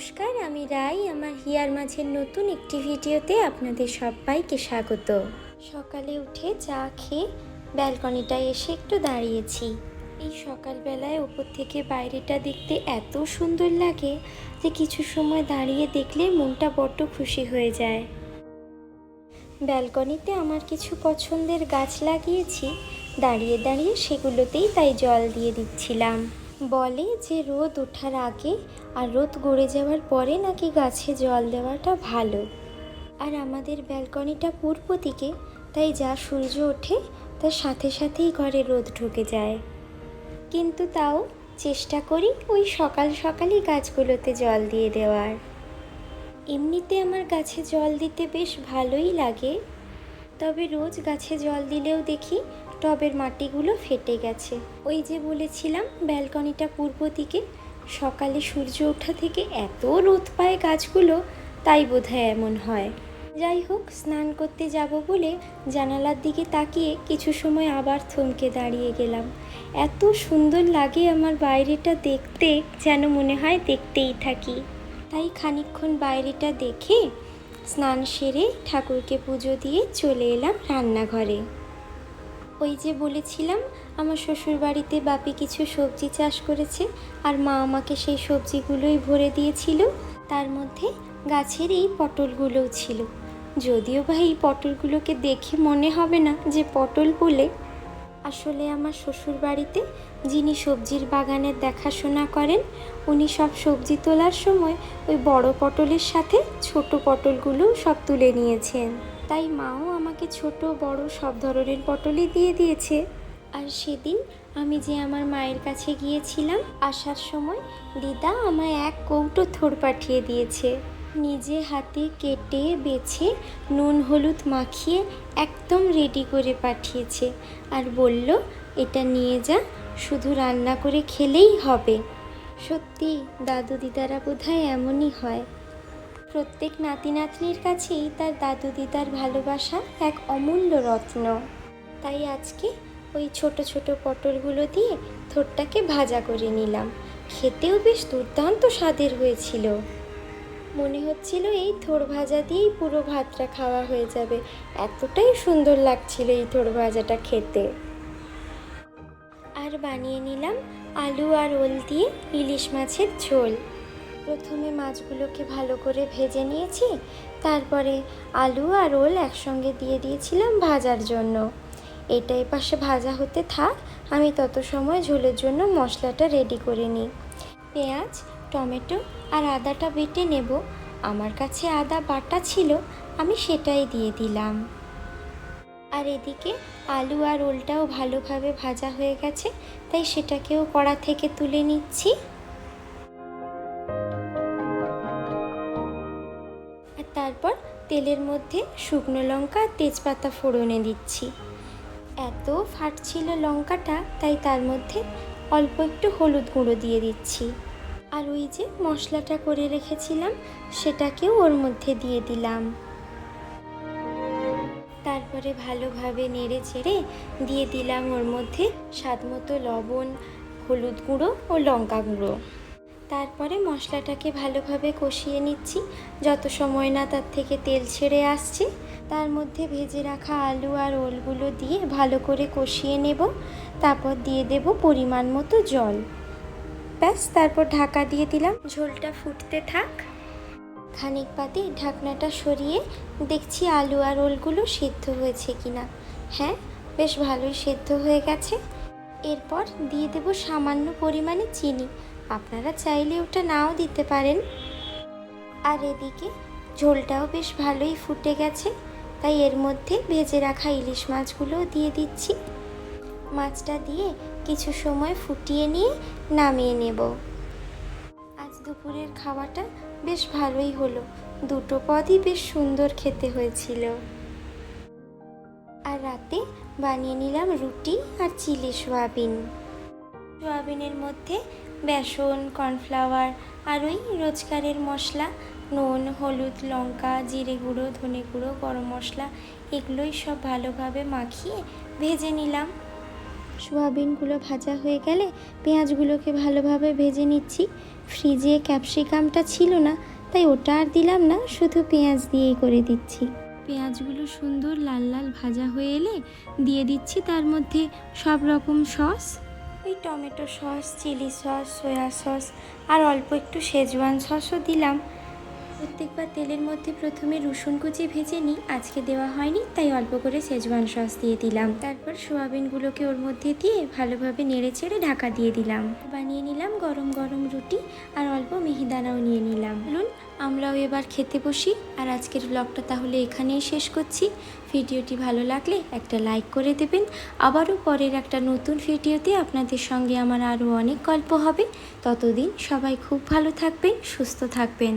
নমস্কার, আমি রাই, আমার হিয়ার মাঝের নতুন একটি ভিডিওতে আপনাদের সবাইকে স্বাগত। সকালে উঠে চা খেয়ে ব্যালকনিটায় এসে একটু দাঁড়িয়েছি। এই সকালবেলায় ওপর থেকে বাইরেটা দেখতে এত সুন্দর লাগে যে কিছু সময় দাঁড়িয়ে দেখলে মনটা বড্ড খুশি হয়ে যায়। ব্যালকনিতে আমার কিছু পছন্দের গাছ লাগিয়েছি, দাঁড়িয়ে দাঁড়িয়ে সেগুলোতেই তাই জল দিয়ে দিচ্ছিলাম। বলে যে রোদ ওঠার আগে আর রোদ গড়ে যাওয়ার পরে নাকি গাছে জল দেওয়াটা ভালো। আর আমাদের ব্যালকনিটা পূর্ব দিকে, তাই যা সূর্য ওঠে তার সাথে সাথেই ঘরে রোদ ঢুকে যায়। কিন্তু তাও চেষ্টা করি ওই সকাল সকালই গাছগুলোতে জল দিয়ে দেওয়ার। এমনিতে আমার গাছে জল দিতে বেশ ভালোই লাগে। তবে রোজ গাছে জল দিলেও দেখি টবের মাটিগুলো ফেটে গেছে। ওই যে বলেছিলাম, ব্যালকনিটা পূর্ব দিকে। সকালে সূর্য ওঠা থেকে এত রোদ পায় গাছগুলো, তাই বোধহয় এমন হয়। যাই হোক, স্নান করতে যাব বলে জানালার দিকে তাকিয়ে কিছু সময় আবার থমকে দাঁড়িয়ে গেলাম। এত সুন্দর লাগে আমার বাইরেটা দেখতে, যেন মনে হয় দেখতেই থাকি। তাই খানিকক্ষণ বাইরেটা দেখে স্নান সেরে ঠাকুরকে পুজো দিয়ে চলে এলাম রান্নাঘরে। ওই যে বলেছিলাম, আমার শ্বশুর বাড়িতে বাপি কিছু সবজি চাষ করেছে আর মা আমাকে সেই সবজিগুলোই ভরে দিয়েছিল। তার মধ্যে গাছের এই পটলগুলোও ছিল। যদিও বা এই পটলগুলোকে দেখে মনে হবে না যে পটল বলে। আসলে আমার শ্বশুর বাড়িতে যিনি সবজির বাগানের দেখাশোনা করেন, উনি সব সবজি তোলার সময় ওই বড় পটলের সাথে ছোট পটলগুলো সব তুলে নিয়েছেন। তাই মাও আমাকে ছোট, বড় সব ধরনের পটলই দিয়ে দিয়েছে। আর সেদিন আমি যে আমার মায়ের কাছে গিয়েছিলাম, আসার সময় দিদা আমায় এক কৌটো থোড় পাঠিয়ে দিয়েছে। নিজে হাতে কেটে, বেছে নুন, হলুদ মাখিয়ে একদম রেডি করে পাঠিয়েছে। আর বলল, এটা নিয়ে যা, শুধু রান্না করে খেলেই হবে। সত্যি, দাদু দিদারা বোধহয় এমনই হয়। প্রত্যেক নাতি নাতনির কাছেই তার দাদু দিদার ভালোবাসা এক অমূল্য রত্ন। তাই আজকে ওই ছোট ছোট পটলগুলো দিয়ে থোরটাকে ভাজা করে নিলাম। খেতেও বেশ দুর্দান্ত স্বাদের হয়েছিল। মনে হচ্ছিল এই থোর ভাজা দিয়েই পুরো ভাতটা খাওয়া হয়ে যাবে। এতটাই সুন্দর লাগছিল এই থোর ভাজাটা খেতে। আর বানিয়ে নিলাম আলু আর ওল দিয়ে ইলিশ মাছের ঝোল। প্রথমে মাছগুলোকে ভালো করে ভেজে নিয়েছি, তারপরে আলু আর ওল একসঙ্গে দিয়ে দিয়েছিলাম ভাজার জন্য। এটা পাশে ভাজা হতে থাক, আমি তত সময় ঝোলের জন্য মশলাটা রেডি করে নিই। পেঁয়াজ, টমেটো আর আদাটা বেটে নেব। আমার কাছে আদা বাটা ছিল, আমি সেটাই দিয়ে দিলাম। আর এদিকে আলু আর ওলটাও ভালোভাবে ভাজা হয়ে গেছে, তাই সেটাকেও কড়া থেকে তুলে নিচ্ছি। তেলের মধ্যে শুকনো লঙ্কা, তেজপাতা ফোড়নে দিচ্ছি। এত ফাটছিল লঙ্কাটা, তাই তার মধ্যে অল্প একটু হলুদ গুঁড়ো দিয়ে দিচ্ছি। আর ওই যে মশলাটা করে রেখেছিলাম, সেটাকেও ওর মধ্যে দিয়ে দিলাম। তারপরে ভালোভাবে নেড়ে চেড়ে দিয়ে দিলাম ওর মধ্যে স্বাদ মতো লবণ, হলুদ গুঁড়ো ও লঙ্কা গুঁড়ো। তারপরে মশলাটাকে ভালোভাবে কষিয়ে নিচ্ছি। যত সময় না তার থেকে তেল ছেড়ে আসছে, তার মধ্যে ভেজে রাখা আলু আর ওলগুলো দিয়ে ভালো করে কষিয়ে নেব। তারপর দিয়ে দেব পরিমাণ মতো জল। ব্যাস, তারপর ঢাকা দিয়ে দিলাম। ঝোলটা ফুটতে থাক। খানিক বাদে ঢাকনাটা সরিয়ে দেখছি আলু আর ওলগুলো সেদ্ধ হয়েছে কিনা। হ্যাঁ বেশ ভালোই সেদ্ধ হয়ে গেছে। এরপর দিয়ে দেব সামান্য পরিমাণে চিনি। আপনারা চাইলে ওটা নাও দিতে পারেন। আর এদিকে ঝোলটাও বেশ ভালোই ফুটে গেছে, তাই এর মধ্যে ভেজে রাখা ইলিশ মাছগুলোও দিয়ে দিচ্ছি। মাছটা দিয়ে কিছু সময় ফুটিয়ে নিয়ে নামিয়ে নেব। আজ দুপুরের খাওয়াটা বেশ ভালোই হলো, দুটো পদই বেশ সুন্দর খেতে হয়েছিল। আর রাতে বানিয়ে নিলাম রুটি আর চিলি সোয়াবিন। সোয়াবিনের মধ্যে বেসন, কর্নফ্লাওয়ার আর ওই রোজকারের মশলা, নুন, হলুদ, লঙ্কা, জিরে গুঁড়ো, ধনে গুঁড়ো, গরম মশলা এগুলোই সব ভালোভাবে মাখিয়ে ভেজে নিলাম। সোয়াবিনগুলো ভাজা হয়ে গেলে পেঁয়াজগুলোকে ভালোভাবে ভেজে নিচ্ছি। ফ্রিজে ক্যাপসিকামটা ছিল না, তাই ওটা আর দিলাম না, শুধু পেঁয়াজ দিয়েই করে দিচ্ছি। পেঁয়াজগুলো সুন্দর লাল লাল ভাজা হয়ে এলে দিয়ে দিচ্ছি তার মধ্যে সব রকম সস। ওই tomato sauce chilli sauce soya sauce আর অল্প একটু শেজওয়ান সসও দিলাম। প্রত্যেকবার তেলের মধ্যে প্রথমে রসুন কুচি ভেজে নিই। আজকে দেওয়া হয়নি, তাই অল্প করে শেজওয়ান সস দিয়ে দিলাম। তারপর সোয়াবিনগুলোকে ওর মধ্যে দিয়ে ভালোভাবে নেড়ে চেড়ে ঢাকা দিয়ে দিলাম। বানিয়ে নিলাম গরম গরম রুটি আর অল্প মিহিদানাও নিয়ে নিলাম। বলুন আমরাও এবার খেতে বসি। আর আজকের ব্লগটা তাহলে এখানেই শেষ করছি। ভিডিওটি ভালো লাগলে একটা লাইক করে দেবেন। আবারও পরের একটা নতুন ভিডিওতে আপনাদের সঙ্গে আমার আরও অনেক গল্প হবে। ততদিন সবাই খুব ভালো থাকবেন, সুস্থ থাকবেন।